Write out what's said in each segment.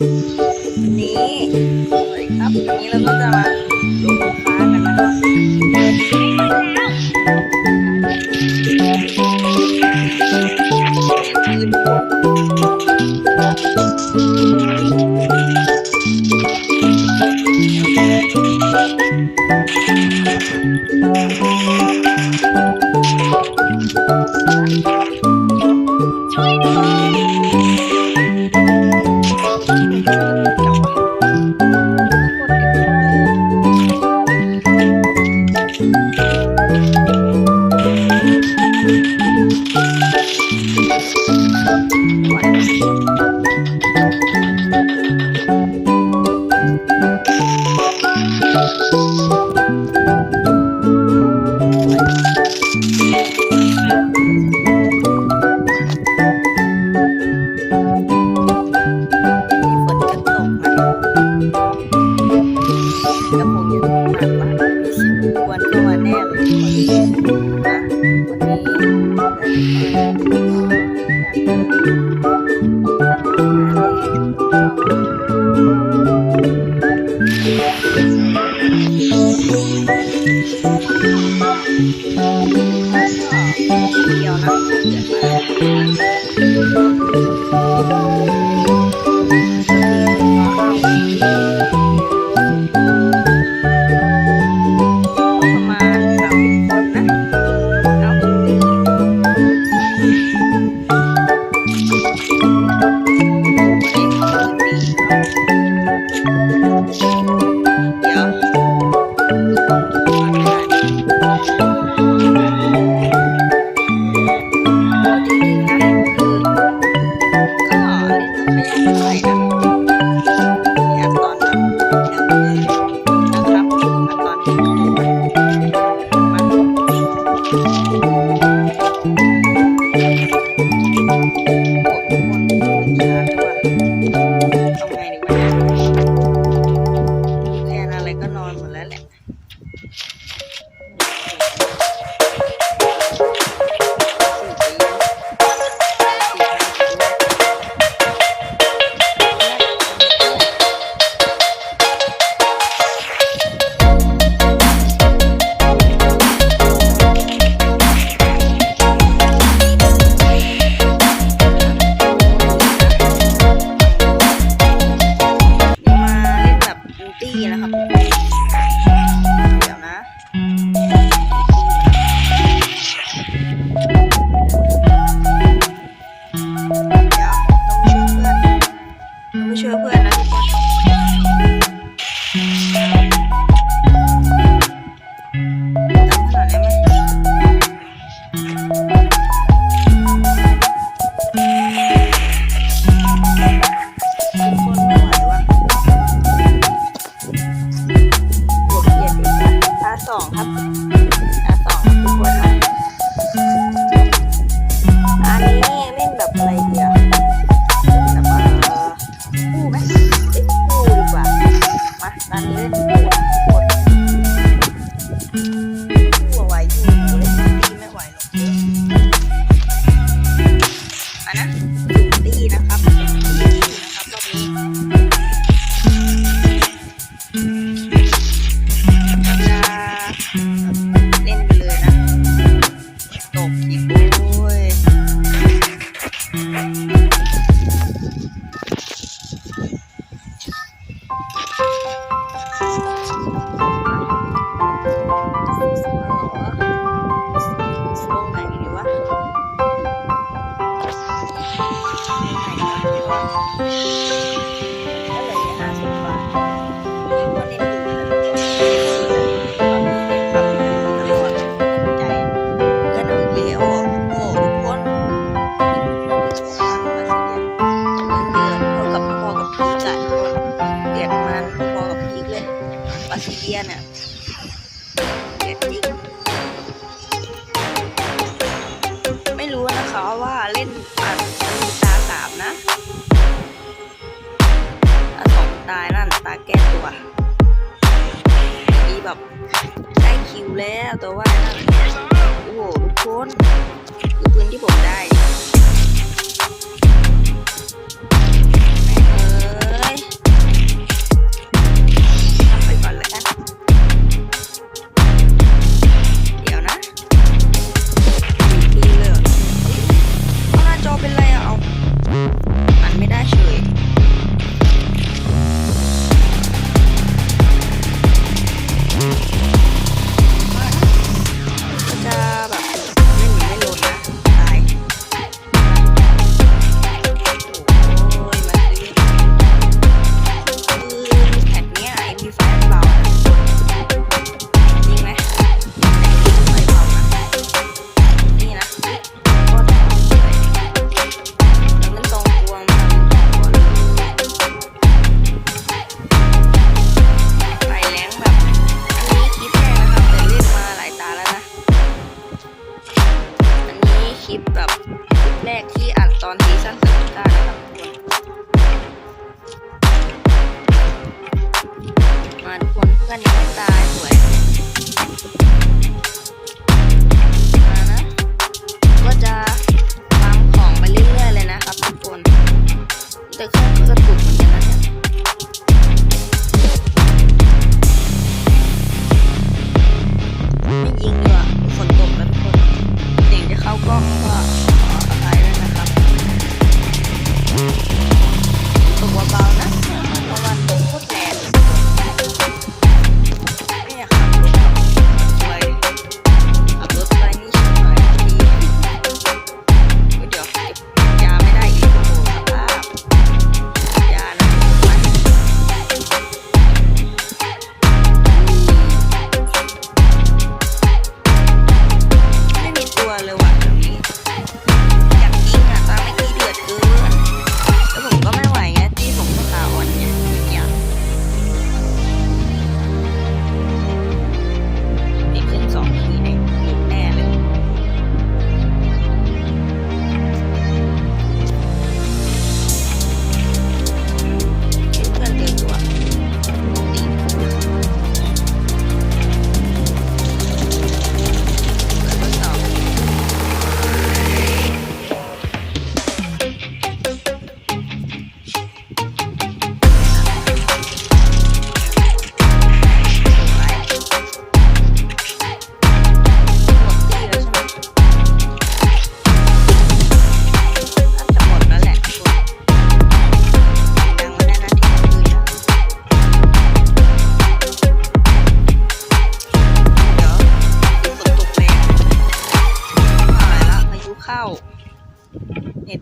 Ini, oh, eh, up, kami lang naman. ตายนั่นตาแก้ตัวมีแบบได้คิวแล้วแต่ว่าโอ้โหทุกคนคือปืนที่ผมได้เอ้ย ตอนซีซั่นสามได้ครัมาทุคนเพื่อนไม่ตายสวยมานะก็จะฟังของไปเรื่อยๆเลยนะครับทุกคนแต่เครื่อกกระตุก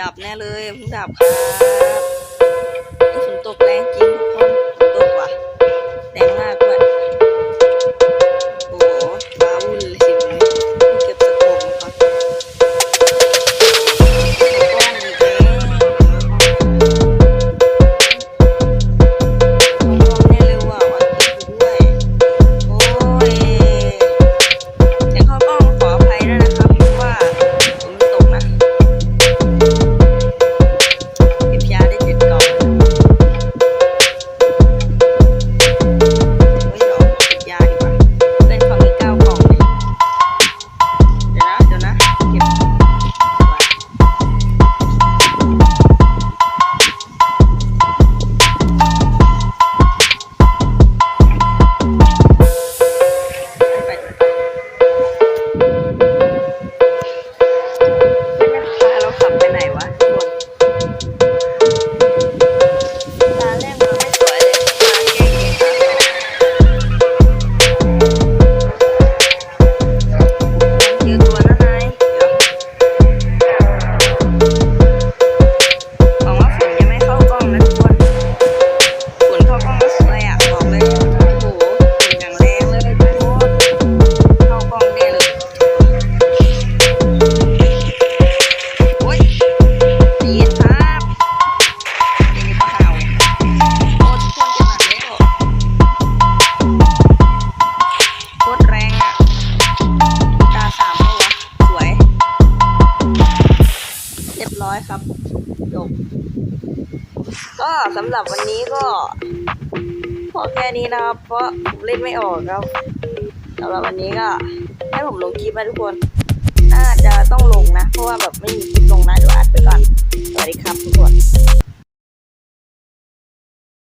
ดับแน่เลยผมดับครับฝนตกแรงจริง จบก็สำหรับวันนี้ก็พอแค่นี้นะครับ เพราะผมเล่นไม่ออกครับสำหรับวันนี้ก็ให้ผมลงคลิปนะทุกคน น่าจะต้องลงนะ เพราะว่าแบบไม่มีคลิปลงนะเดี๋ยวอัดไปก่อน สวัสดีครับทุกคน